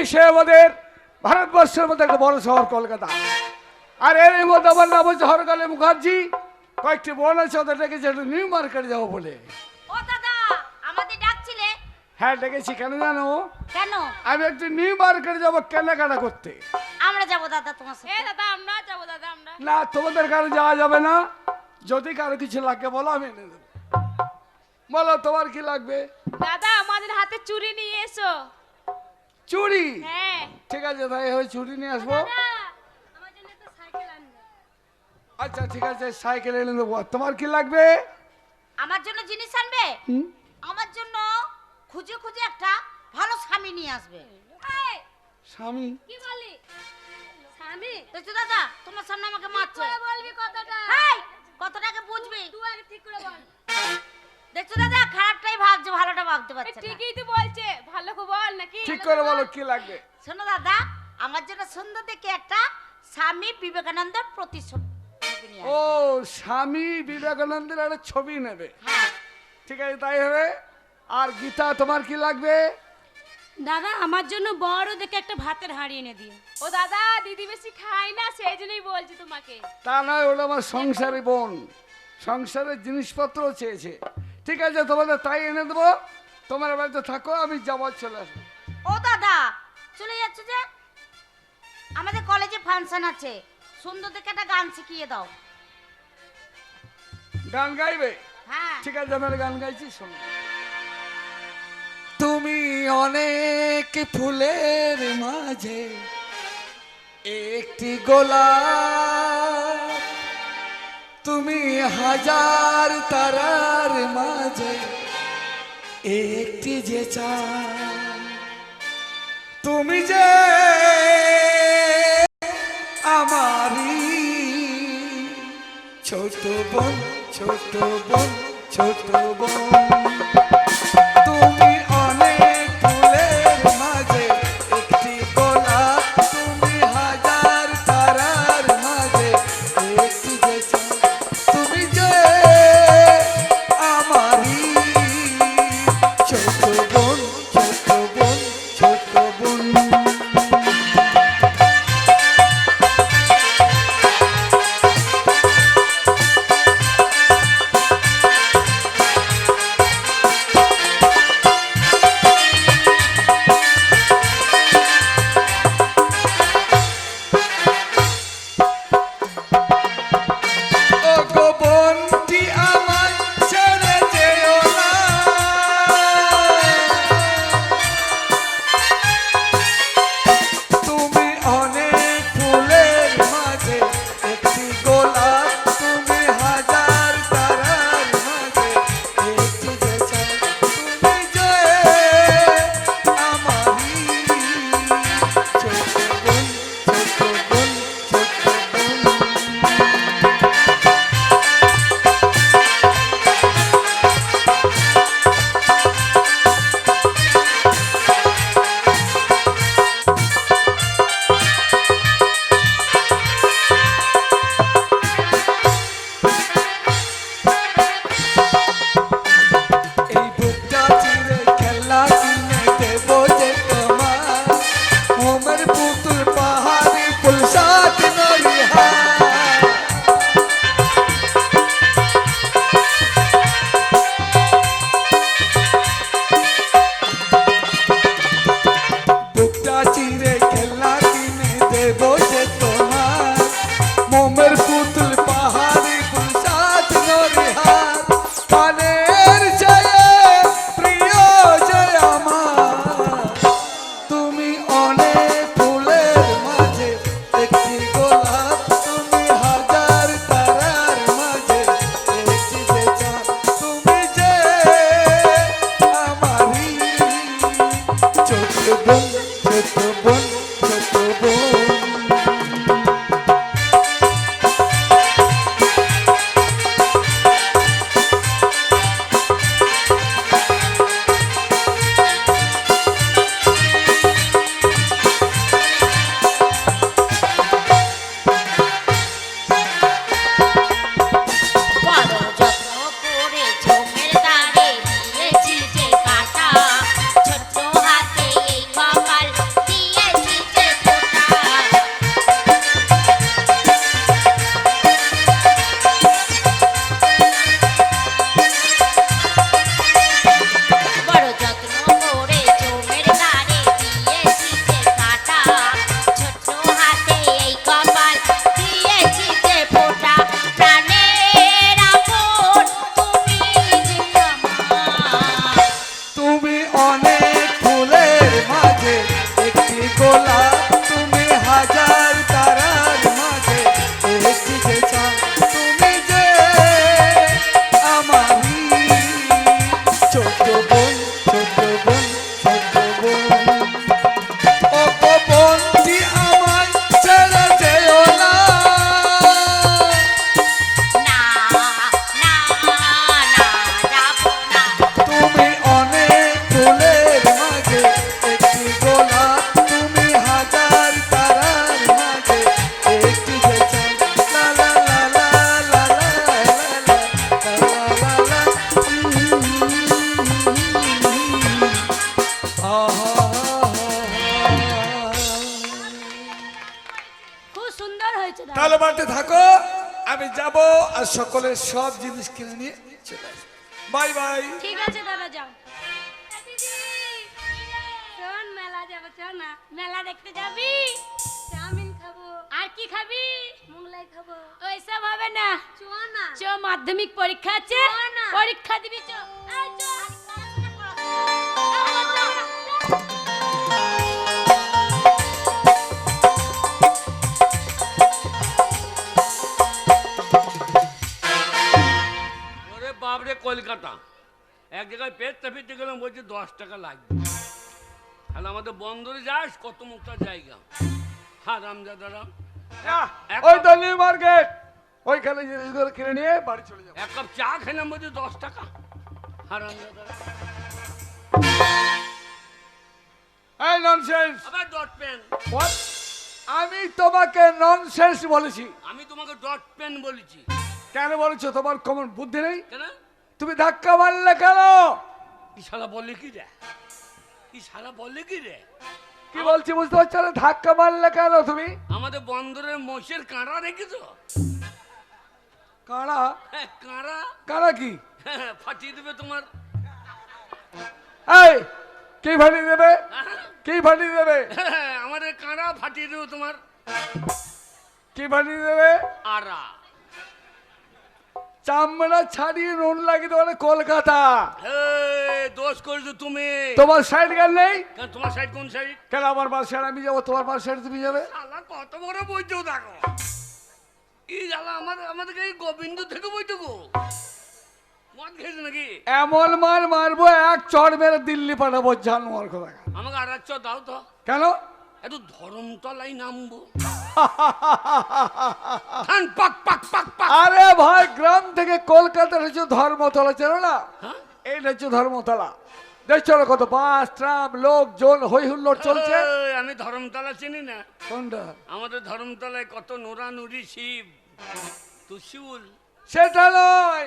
এই সে আমাদের ভারতবর্ষের মধ্যে একটা বড় শহর কলকাতা। আর এর মধ্যে আমার নাম হচ্ছে হরকালে মুখার্জি। কয়েকটি বোন আছে ওদের ডেকেছে একটু নিউ মার্কেট যাব বলে। ও দাদা আমাদের ডাকছিলে? হ্যাঁ ডেকেছি কেন জানো? কেন? আমি একটু নিউ মার্কেট যাব কেনাকাটা করতে। আমরা যাব দাদা তোমার এ সাথে দাদা আমরা যাব দাদা আমরা। না তোমাদের কারও যাওয়া যাবে না। যদি কারও কিছু লাগে বলো আমি এনে দেবো। বলো তোমার কি লাগবে? দাদা আমাদের হাতে চুরি নিয়ে এসো। চুড়ি হ্যাঁ। ঠিক আছে তাই হয় চুরি নিয়ে আসব। আমার জন্য একটা সাইকেল আনবে। আচ্ছা ঠিক আছে সাইকেল এনে দেবো। তোমার কি লাগবে? আমার জন্য জিনিস আনবে? আমার জন্য খুঁজে খুঁজে একটা ভালো স্বামী নিয়ে আসবে। স্বামী? কি বলি? স্বামী? দেখছ দাদা তোমার সামনে আমাকে মারছে। বলবি কথাটা। এই, কথাটাকে বুঝবি? তুই আগে ঠিক করে বল। দেখছ দাদা? খারাপটাই ভাবছে ভালোটা ভাবতে পারছে না। ঠিকই তো বলছে। ভালো করে বল নাকি? ঠিক করে বলো কি লাগবে? শোনো দাদা আমার জন্য সুন্দর দেখে একটা স্বামী বিবেকানন্দের প্রতিশোধ ও স্বামী বিবেকানন্দের একটা ছবি নেবে। হ্যাঁ। ঠিক আছে তাই হবে। আর গীতা তোমার কি লাগবে? দাদা আমার জন্য বড় দেখে একটা ভাতের হাঁড়ি এনে দিও। ও দাদা দিদি বেশি খায় না সেই জন্যই বলছি তোমাকে। তা নয় ওটা আমার সংসারে বোন। সংসারের জিনিসপত্র চেয়েছে। ঠিক আছে তোমাদের তাই এনে দেবো। তোমার বাড়িতে থাকো আমি যাবার চলে আসব। ও দাদা চলে যাচ্ছে যে? আমাদের কলেজে ফাংশন আছে। সুন্দর দেখে একটা গান শিখিয়ে দাও। গান গাইবে? হ্যাঁ। ঠিক আছে আমি গান গাইছি শোনো। তুমি অনেক ফুলের মাঝে একটি গোলাপ তুমি হাজার তারার মাঝে একটি যে তুমি যে আমারি ছোট বোন ছোট বোন ছোট বোন। ছোট বোন ছোট বোন সকলের সব জিনিস কিনে নিয়ে চলে আসবে। Bye bye. ঠিক আছে দাদা যাও। মেলা যাব চ না। মেলা দেখতে যাবি? চাউমিন খাব। আর কি খাবি? মোগলাই খাব। ওইসব হবে না। চ না। চ মাধ্যমিক পরীক্ষা আছে। পরীক্ষা দিবি চ। জায়গায় ফিরতে গেলাম বলছে দশ টাকা লাগবে। তাহলে আমাদের বন্দরে যাস কত মুখটা জায়গা। রামজাদারাম এক ওই তো নিউ মার্কেট। ওইখানে জিনিসগুলো কিনে নিয়ে বাড়ি চলে যাব। এক কাপ চা খেলাম বলছে দশ টাকা। হ্যাঁ এই ননসেন্স আবার ডট পেন হোয়াট আমি তোমাকে ননসেন্স বলেছি। আমি তোমাকে ডট পেন বলেছি। কেন বলেছ? তোমার কমন বুদ্ধি নেই। কেন? তুমি ধাক্কা মারলে কেন? কি শালা বলে কি রে? কি শালা বলে কি রে? কি বলছি বুঝতে পারছ? না ধাক্কা মারলে কেন তুমি? আমাদের বন্দরের মোষের কাঁড়া রেখেছো কারা হ্যাঁ কাঁড়া। কারা কি? হ্যাঁ, ফাটিয়ে দেবে তোমার। এই কি ফাটিয়ে দেবে? কি ফাটিয়ে দেবে? হ্যাঁ, আমাদের কাঁড়া ফাটিয়ে দেবে তোমার। কি ফাটিয়ে দেবে? আরা চামড়া ছাড়িয়ে নুন লাগিয়ে দেবে কলকাতা। দোষ করেছ তুমি। তোমার সাইড গান নেই? তোমার সাইড কোন সাইড কেন আমার বাস আমি যাব? তোমার বাস সাইড তুমি যাবে? কত বড় বইতো দেখো। এই জ্বালা আমাদের আমাদেরকে এই গোবিন্দ থেকে বইতো গো। নাকি? এমন মার মারবো এক চড় মেরে দিল্লি পাঠাবো জানোয়ার কথা আমাকে আর এক চর দাও তো। কেন? একটু ধরমতলায় নামবো। ধান পাক। আরে ভাই গ্রাম থেকে কলকাতার হচ্ছে ধর্মতলা চেনো না? হ্যাঁ? এইটা হচ্ছে ধর্মতলা। দেখছ না কত বাস ট্রাম লোকজন হই হুল্লোড় চলছে। আমি ধরমতলা চিনি না। কোনটা? আমাদের ধরমতলায় কত নোরা নুরি শিব তুসিউল সেটা নয়।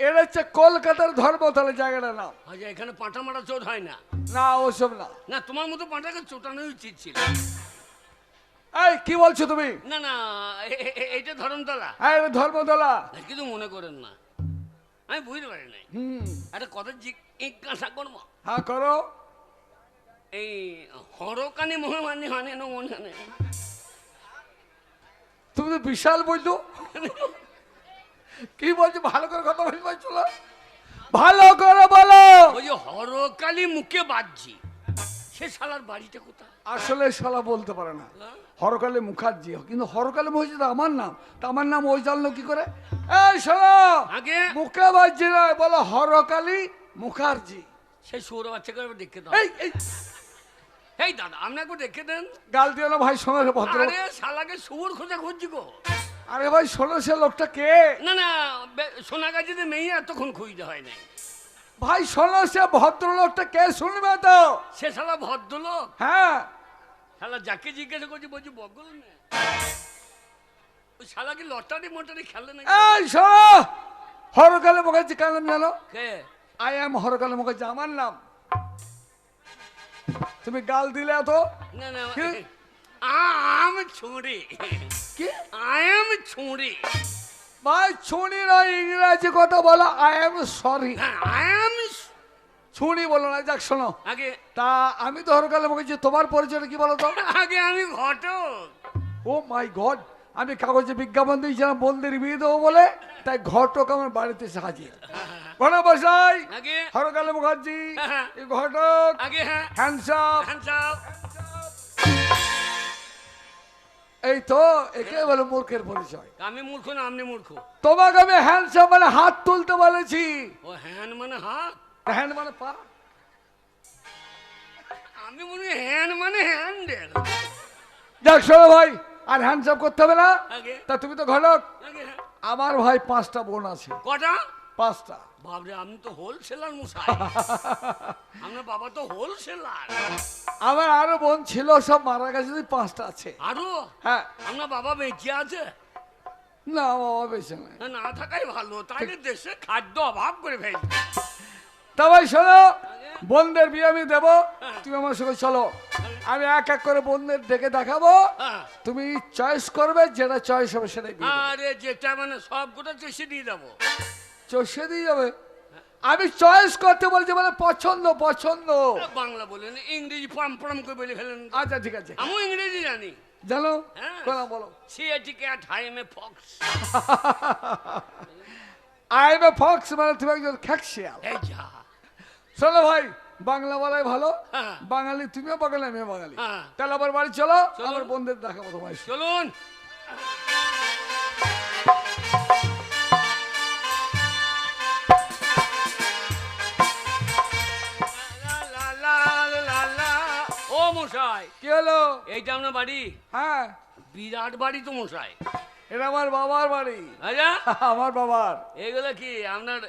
এটা হচ্ছে কলকাতার ধর্মতলা জায়গাটা নাম। আচ্ছা এখানে পাঁটা মারা চোট হয় না? না ওসব না। না তোমার মতো পাঁটাকে চোটানোই উচিত ছিল। এই কি বলছো তুমি? না না এইটা ধরমতলা। হ্যাঁ এটা ধর্মতলা। কিছু মনে করেন না। আমি বুঝতে পারি নাই। একটা কথা জিজ্ঞাসা করব? হ্যাঁ করো। এই হরকানি মহামানি মানে না মনে নেই তুমি তো বিশাল বলছো কি বলছো ভালো করে কথা বলতে পারছ ভালো করে বলো। ওই যে হরকালি মুখে বাজছি। সে শালার বাড়িটা কোথায়? আসলে শালা বলতে পারে না। হ্যাঁ? হরকালে মুখার্জি কিন্তু হরকালে তো আমার নাম। তা আমার নাম ওই জানলো কি করে? এই শোনো আগে? মুখে বাজছি নয় বলো হরকালি মুখার্জি। সেই সৌর বাচ্চাকে দেখে দাও। এই এই। এই দাদা আপনি একবার দেখে দেন। গাল দিও না ভাই শোনো ভদ্র আরে শালাকে সুর খোঁজা খুঁজছি গো। আরে ভাই শোনো সে লোকটা কে? না না বে- সোনাগাছিতে মেয়ে এতক্ষণ খুঁজতে হয় নাই। ভাই শোনো সে ভদ্রলোকটা কে শুনবে তো? সে শালা ভদ্রলোক? হ্যাঁ। শালা যাকে জিজ্ঞাসা করছি বলছি বগল না। ওই শালা কি লটারি মটারি খেলে না এই শোনো হরকালে মুখার্জি কার নাম জানো কে? আই এম হরকালে মুখার্জি আমার নাম। তুমি গাল দিলে না না আম ছুঁড়ি। কি? আই এম ছুঁড়ি। ভাই ছুনি নয় ইংরাজি কথা বলো I am sorry I am ছুনি বলো না যাক শোনো। আগে তা আমি তো হরকালে মুখার্জি তোমার পরিচয় কি বলো তো? আগে আমি ঘটক। ও মাই গড আমি কাগজে বিজ্ঞাপন দিয়েছিলাম বলদের বিয়ে দেবো বলে? তাই ঘটক আমার বাড়িতে এসে হাজির। ঘন বসাই আগে হরকালে মুখার্জি হ্যাঁ। এই ঘটক হ্যাঁ। হ্যান্ডসাম hands এই তো একে বলে মূর্খের পরিচয়। আমি মূর্খ না আপনি মূর্খ। তোমাকে আমি হ্যান্ডসাম মানে হাত তুলতে বলেছি। ও হ্যান্ড মানে হাত? হ্যান্ড মানে পা? আমি মনে হ্যান্ড মানে হ্যান্ডেল যাক শোনো ভাই আর করতে হবে না। তা তুমি তো ঘটক আমার ভাই পাঁচটা বোন আছে। কটা? পাঁচটা। বাবরে আপনি তো হোলসেলার মশাই। আপনার বাবা তো হোলসেলার আমার আরও বোন ছিল সব মারা গেছে দুই পাঁচটা আছে। আরও? হ্যাঁ। আমার বাবা বেঁচে আছে? না বাবা নাই। না, না থাকাই ভালো। তাইলে দেশে খাদ্য অভাব করে ফেলছে তা ভাই শোনো বোনদের বিয়ে আমি দেবো তুমি আমার সঙ্গে চলো। আমি এক এক করে বোনদের ডেকে দেখাবো। তুমি চয়েস করবে যেটা চয়েস হবে সেটাই আরে যেটা মানে সব গোটা চেষে দিয়ে দেবো। চষে দিয়ে যাবে? আমি চয়েস করতে বলছি মানে পছন্দ পছন্দ। বাংলা বলেন ইংরেজি পাম পাম করে বলে ফেলেন। আচ্ছা ঠিক আছে। আমি ইংরেজি জানি। জানো? হ্যাঁ। কোনা বলো। C A T cat হাইমে fox I am a fox মানে তুমি একজন খ্যাকশিয়াল এই যা। শোনো ভাই বাংলা বলাই ভালো হ্যাঁ। বাঙালি তুমিও বাঙালি আমিও বাঙালি। হ্যাঁ। তাহলে আবার বাড়ি চলো। আমার চলুন লা, লা, লা, লা, লা। ও মশাই। কি হলো? এইটা আপনার বাড়ি? হ্যাঁ। বিরাট বাড়ি তো মশাই। এটা আমার বাবার বাড়ি। আচ্ছা আমার বাবার। এগুলো কি আপনার